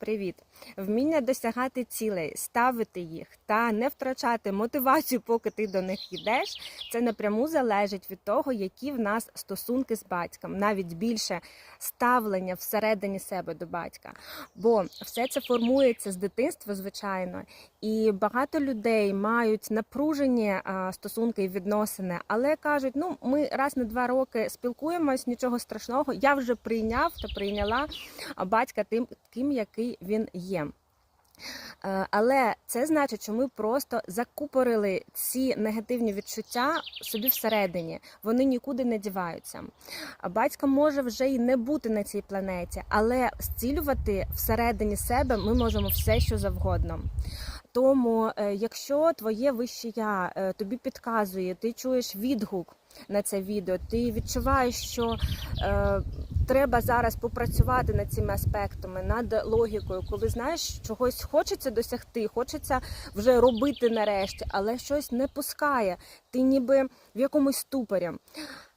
Привіт! Вміння досягати цілей, ставити їх та не втрачати мотивацію, поки ти до них йдеш. Це напряму залежить від того, які в нас стосунки з батьком, навіть більше ставлення всередині себе до батька. Бо все це формується з дитинства, звичайно, і багато людей мають напружені стосунки і відносини, але кажуть: ну ми раз на два роки спілкуємось, нічого страшного. Я вже прийняв та прийняла батька тим, ким який він є. Е, Але це значить, що ми просто закупорили ці негативні відчуття собі всередині. Вони нікуди не діваються. Батько може вже й не бути на цій планеті, але зцілювати всередині себе ми можемо все, що завгодно. Тому, е, якщо твоє вище я е, тобі підказує, ти чуєш відгук на це відео, ти відчуваєш, що е, треба зараз попрацювати над цими аспектами, над логікою, коли знаєш, чогось хочеться досягти, хочеться вже робити нарешті, але щось не пускає. Ти ніби в якомусь ступорі.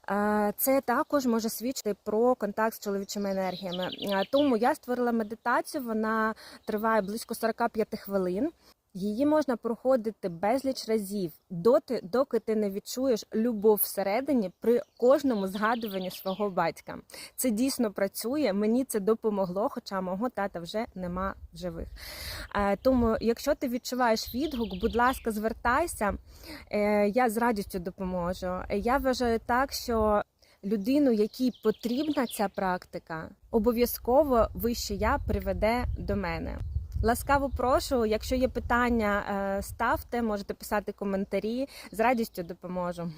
Е, Це також може свідчити про контакт з чоловічими енергіями. Тому я створила медитацію. Вона триває близько 45 хвилин. Її можна проходити безліч разів, доти, доки ти не відчуєш любов всередині при кожному згадуванні свого батька. Це дійсно працює. Мені це допомогло, хоча мого тата вже нема в живих. Е, Тому, якщо ти відчуваєш відгук, будь ласка, звертайся. Е, Я з радістю допоможу. Я вважаю так, що людину, якій потрібна ця практика, обов'язково вище я приведе до мене. Ласкаво прошу, якщо є питання, е, ставте, можете писати коментарі. З радістю допоможу.